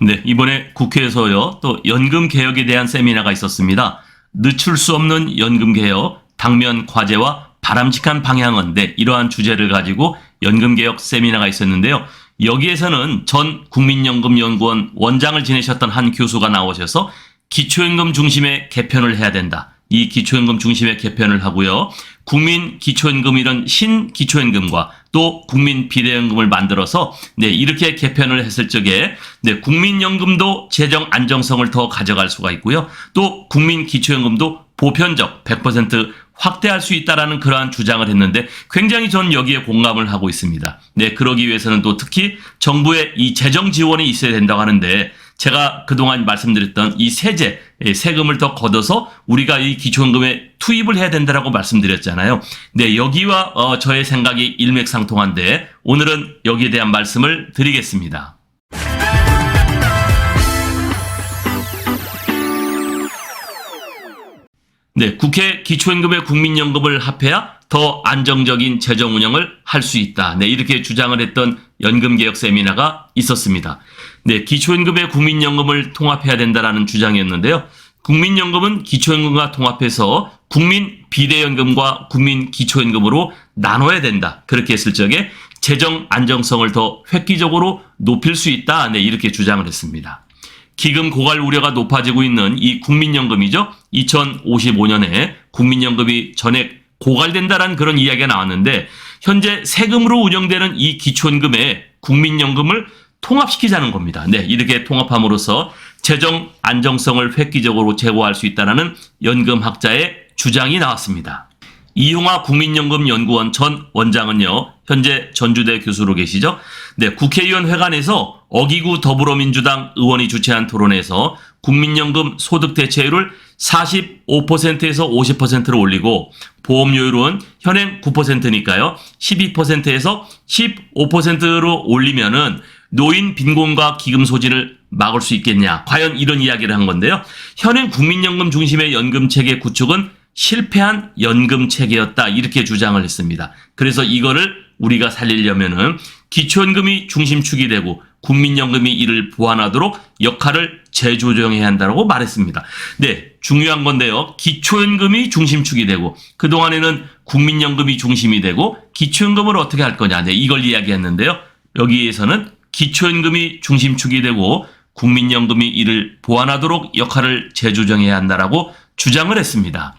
네, 이번에 국회에서요, 또 연금 개혁에 대한 세미나가 있었습니다. 늦출 수 없는 연금 개혁, 당면 과제와 바람직한 방향은, 네, 이러한 주제를 가지고 연금 개혁 세미나가 있었는데요. 여기에서는 전 국민연금연구원 원장을 지내셨던 한 교수가 나오셔서 기초연금 중심의 개편을 해야 된다. 이 기초연금 중심의 개편을 하고요. 국민 기초연금 이런 신기초연금과 또 국민 비대연금을 만들어서 네, 이렇게 개편을 했을 적에 네, 국민연금도 재정 안정성을 더 가져갈 수가 있고요. 또 국민 기초연금도 보편적 100% 확대할 수 있다라는 그러한 주장을 했는데 굉장히 전 여기에 공감을 하고 있습니다. 네, 그러기 위해서는 또 특히 정부의 이 재정 지원이 있어야 된다고 하는데 제가 그동안 말씀드렸던 이 세제, 예, 세금을 더 걷어서 우리가 이 기초연금에 투입을 해야 된다라고 말씀드렸잖아요. 네, 여기와 어, 저의 생각이 일맥상통한데 오늘은 여기에 대한 말씀을 드리겠습니다. 네, 국회 기초연금에 국민연금을 합해야 더 안정적인 재정 운영을 할 수 있다. 네, 이렇게 주장을 했던 연금개혁 세미나가 있었습니다. 네, 기초연금에 국민연금을 통합해야 된다라는 주장이었는데요. 국민연금은 기초연금과 통합해서 국민 비대연금과 국민 기초연금으로 나눠야 된다. 그렇게 했을 적에 재정 안정성을 더 획기적으로 높일 수 있다. 네, 이렇게 주장을 했습니다. 기금 고갈 우려가 높아지고 있는 이 국민연금이죠. 2055년에 국민연금이 전액 고갈된다라는 그런 이야기가 나왔는데 현재 세금으로 운영되는 이 기초연금에 국민연금을 통합시키자는 겁니다. 네, 이렇게 통합함으로써 재정 안정성을 획기적으로 제고할 수 있다는 연금학자의 주장이 나왔습니다. 이용화 국민연금 연구원 전 원장은요, 현재 전주대 교수로 계시죠? 네, 국회의원 회관에서 어기구 더불어민주당 의원이 주최한 토론에서 국민연금 소득 대체율을 45%에서 50%로 올리고 보험료율은 현행 9%니까요. 12%에서 15%로 올리면은 노인 빈곤과 기금 소진을 막을 수 있겠냐. 과연 이런 이야기를 한 건데요. 현행 국민연금 중심의 연금 체계 구축은 실패한 연금 체계였다. 이렇게 주장을 했습니다. 그래서 이거를 우리가 살리려면은 기초연금이 중심축이 되고 국민연금이 이를 보완하도록 역할을 재조정해야 한다고 말했습니다. 네, 중요한 건데요. 기초연금이 중심축이 되고 그동안에는 국민연금이 중심이 되고 기초연금을 어떻게 할 거냐. 네, 이걸 이야기했는데요. 여기에서는 기초연금이 중심축이 되고 국민연금이 이를 보완하도록 역할을 재조정해야 한다라고 주장을 했습니다.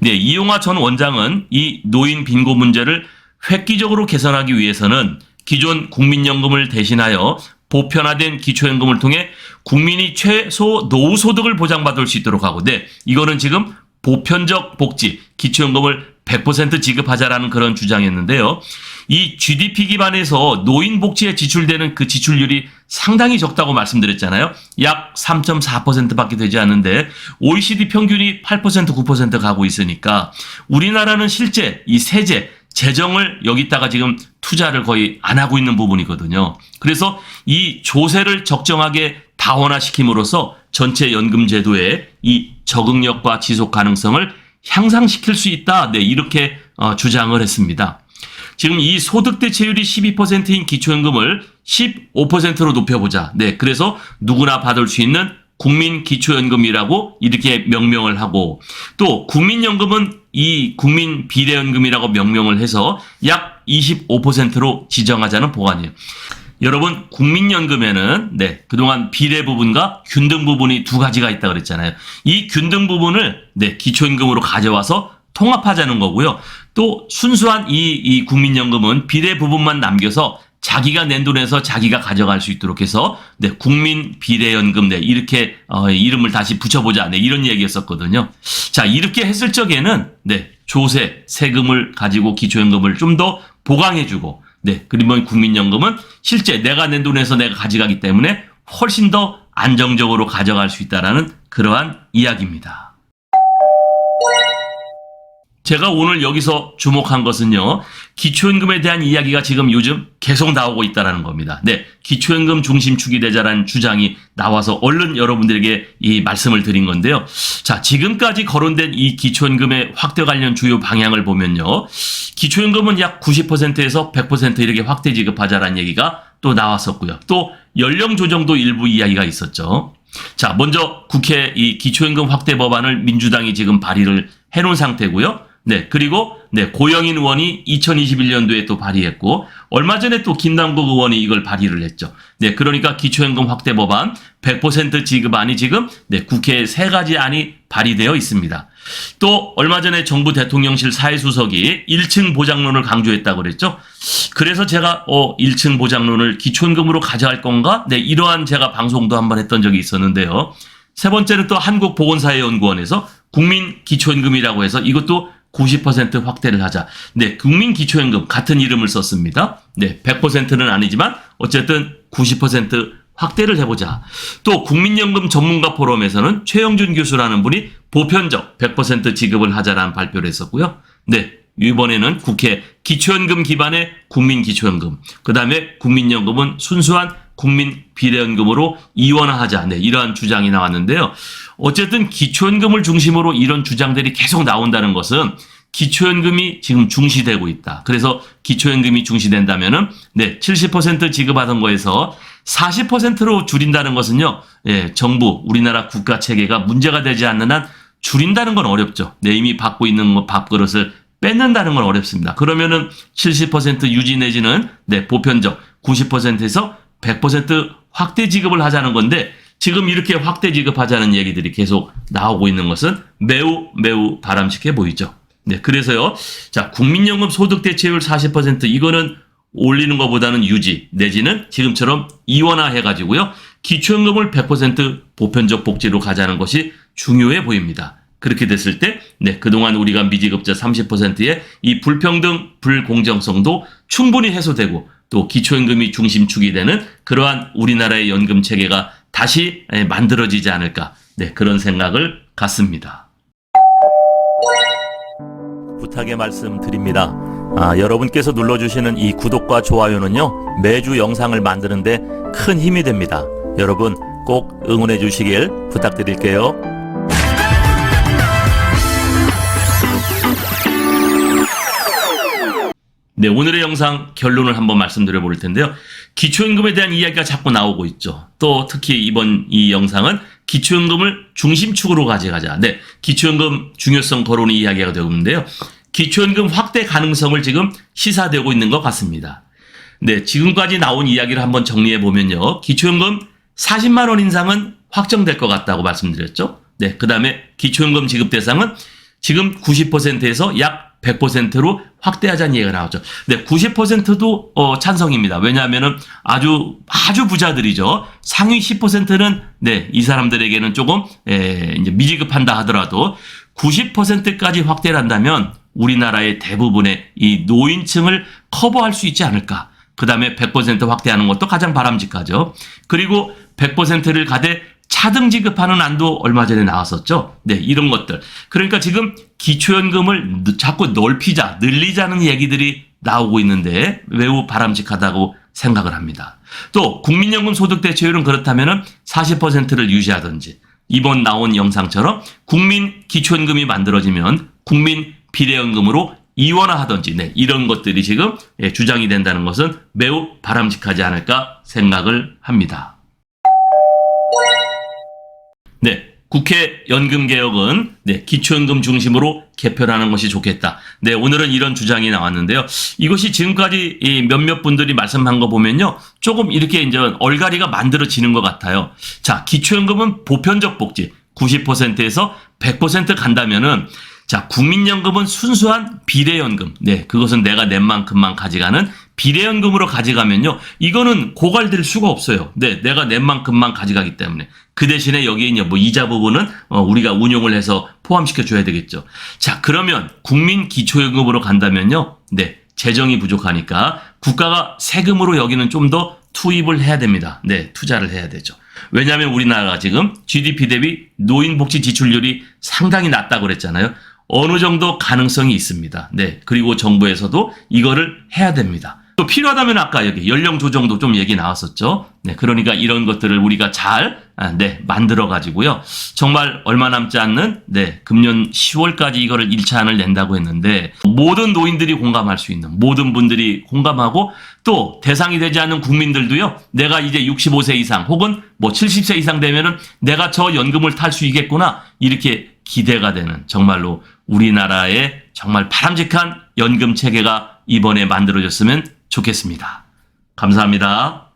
네, 이용화 전 원장은 이 노인 빈곤 문제를 획기적으로 개선하기 위해서는 기존 국민연금을 대신하여 보편화된 기초연금을 통해 국민이 최소 노후소득을 보장받을 수 있도록 하고, 네, 이거는 지금 보편적 복지, 기초연금을 100% 지급하자라는 그런 주장이었는데요. 이 GDP 기반에서 노인 복지에 지출되는 그 지출률이 상당히 적다고 말씀드렸잖아요. 약 3.4%밖에 되지 않는데 OECD 평균이 8% 9% 가고 있으니까 우리나라는 실제 이 세제 재정을 여기다가 지금 투자를 거의 안 하고 있는 부분이거든요. 그래서 이 조세를 적정하게 다원화시킴으로써 전체 연금 제도의 이 적응력과 지속 가능성을 향상시킬 수 있다. 네, 이렇게 어, 주장을 했습니다. 지금 이 소득 대체율이 12%인 기초연금을 15%로 높여보자. 네, 그래서 누구나 받을 수 있는 국민 기초연금이라고 이렇게 명명을 하고 또 국민연금은 이 국민 비대연금이라고 명명을 해서 약 25%로 지정하자는 보관이에요. 여러분 국민연금에는 네 그동안 비례 부분과 균등 부분이 두 가지가 있다 그랬잖아요. 이 균등 부분을 네 기초연금으로 가져와서 통합하자는 거고요. 또 순수한 이, 이 국민연금은 비례 부분만 남겨서 자기가 낸 돈에서 자기가 가져갈 수 있도록 해서 네 국민 비례연금 네 이렇게 어, 이름을 다시 붙여보자 네 이런 얘기였었거든요. 자 이렇게 했을 적에는 네 조세 세금을 가지고 기초연금을 좀 더 보강해주고 네 그러면 국민연금은 실제 내가 낸 돈에서 내가 가져가기 때문에 훨씬 더 안정적으로 가져갈 수 있다라는 그러한 이야기입니다. 제가 오늘 여기서 주목한 것은요, 기초연금에 대한 이야기가 지금 요즘 계속 나오고 있다라는 겁니다. 네, 기초연금 중심 축이 되자라는 주장이 나와서 얼른 여러분들에게 이 말씀을 드린 건데요. 자, 지금까지 거론된 이 기초연금의 확대 관련 주요 방향을 보면요, 기초연금은 약 90%에서 100% 이렇게 확대 지급하자라는 얘기가 또 나왔었고요. 또 연령 조정도 일부 이야기가 있었죠. 자, 먼저 국회 이 기초연금 확대 법안을 민주당이 지금 발의를 해놓은 상태고요. 네, 그리고 네 고영인 의원이 2021년도에 또 발의했고 얼마 전에 또 김남국 의원이 이걸 발의를 했죠. 네, 그러니까 기초연금 확대 법안 100% 지급안이 지금 네 국회에 세 가지 안이 발의되어 있습니다. 또 얼마 전에 정부 대통령실 사회수석이 1층 보장론을 강조했다고 그랬죠. 그래서 제가 어 1층 보장론을 기초연금으로 가져갈 건가? 네, 이러한 제가 방송도 한번 했던 적이 있었는데요. 세 번째는 또 한국보건사회연구원에서 국민 기초연금이라고 해서 이것도 90% 확대를 하자. 네, 국민 기초연금 같은 이름을 썼습니다. 네, 100%는 아니지만 어쨌든 90% 확대를 해보자. 또 국민연금 전문가 포럼에서는 최영준 교수라는 분이 보편적 100% 지급을 하자라는 발표를 했었고요. 네, 이번에는 국회 기초연금 기반의 국민 기초연금, 그 다음에 국민연금은 순수한 국민 비례연금으로 이원화하자. 네, 이러한 주장이 나왔는데요. 어쨌든 기초연금을 중심으로 이런 주장들이 계속 나온다는 것은 기초연금이 지금 중시되고 있다. 그래서 기초연금이 중시된다면은 네, 70% 지급하던 거에서 40%로 줄인다는 것은요. 예, 정부 우리나라 국가 체계가 문제가 되지 않는 한 줄인다는 건 어렵죠. 네, 이미 받고 있는 거 밥그릇을 뺏는다는 건 어렵습니다. 그러면은 70% 유지 내지는 네, 보편적 90%에서 100% 확대 지급을 하자는 건데 지금 이렇게 확대 지급하자는 얘기들이 계속 나오고 있는 것은 매우 매우 바람직해 보이죠. 네, 그래서요. 자, 국민연금 소득 대체율 40% 이거는 올리는 것보다는 유지 내지는 지금처럼 이원화해 가지고요. 기초연금을 100% 보편적 복지로 가자는 것이 중요해 보입니다. 그렇게 됐을 때, 네, 그동안 우리가 미지급자 30%의 이 불평등, 불공정성도 충분히 해소되고 또 기초연금이 중심축이 되는 그러한 우리나라의 연금 체계가 다시 에, 만들어지지 않을까. 네, 그런 생각을 갖습니다. 부탁의 말씀 드립니다. 아, 여러분께서 눌러주시는 이 구독과 좋아요는요, 매주 영상을 만드는데 큰 힘이 됩니다. 여러분 꼭 응원해 주시길 부탁드릴게요. 네, 오늘의 영상 결론을 한번 말씀드려 볼 텐데요. 기초연금에 대한 이야기가 자꾸 나오고 있죠. 또 특히 이번 이 영상은 기초연금을 중심축으로 가져가자. 네, 기초연금 중요성 거론이 이야기가 되고 있는데요. 기초연금 확대 가능성을 지금 시사되고 있는 것 같습니다. 네, 지금까지 나온 이야기를 한번 정리해 보면요. 기초연금 40만 원 인상은 확정될 것 같다고 말씀드렸죠. 네, 그 다음에 기초연금 지급 대상은 지금 90%에서 약 100%로 확대하자는 얘기가 나오죠. 네, 90%도 어, 찬성입니다. 왜냐하면은 아주 아주 부자들이죠. 상위 10%는 네, 이 사람들에게는 조금 에, 이제 미지급한다 하더라도 90%까지 확대를 한다면 우리나라의 대부분의 이 노인층을 커버할 수 있지 않을까. 그 다음에 100% 확대하는 것도 가장 바람직하죠. 그리고 100%를 가되 차등 지급하는 안도 얼마 전에 나왔었죠. 네, 이런 것들. 그러니까 지금 기초연금을 자꾸 넓히자, 늘리자는 얘기들이 나오고 있는데 매우 바람직하다고 생각을 합니다. 또 국민연금 소득 대체율은 그렇다면은 40%를 유지하든지 이번 나온 영상처럼 국민 기초연금이 만들어지면 국민 비례연금으로 이원화하든지 네, 이런 것들이 지금 예, 주장이 된다는 것은 매우 바람직하지 않을까 생각을 합니다. 네. 국회 연금 개혁은 네, 기초연금 중심으로 개편하는 것이 좋겠다. 네, 오늘은 이런 주장이 나왔는데요. 이것이 지금까지 이 몇몇 분들이 말씀한 거 보면요. 조금 이렇게 이제 얼갈이가 만들어지는 것 같아요. 자, 기초연금은 보편적 복지 90%에서 100% 간다면은 자, 국민연금은 순수한 비례연금. 네, 그것은 내가 낸 만큼만 가져가는 비례연금으로 가져가면요. 이거는 고갈될 수가 없어요. 네, 내가 낸 만큼만 가져가기 때문에. 그 대신에 여기에 이제 뭐 이자 부분은 어, 우리가 운용을 해서 포함시켜 줘야 되겠죠. 자, 그러면 국민 기초연금으로 간다면요. 네, 재정이 부족하니까 국가가 세금으로 여기는 좀 더 투입을 해야 됩니다. 네, 투자를 해야 되죠. 왜냐하면 우리나라가 지금 GDP 대비 노인복지 지출률이 상당히 낮다고 그랬잖아요. 어느 정도 가능성이 있습니다. 네. 그리고 정부에서도 이거를 해야 됩니다. 또 필요하다면 아까 여기 연령 조정도 좀 얘기 나왔었죠. 네. 그러니까 이런 것들을 우리가 잘, 아, 네. 만들어 가지고요. 정말 얼마 남지 않는, 네. 금년 10월까지 이거를 1차안을 낸다고 했는데 모든 노인들이 공감할 수 있는 모든 분들이 공감하고 또 대상이 되지 않는 국민들도요. 내가 이제 65세 이상 혹은 뭐 70세 이상 되면은 내가 저 연금을 탈 수 있겠구나. 이렇게 기대가 되는 정말로 우리나라의 정말 바람직한 연금 체계가 이번에 만들어졌으면 좋겠습니다. 감사합니다.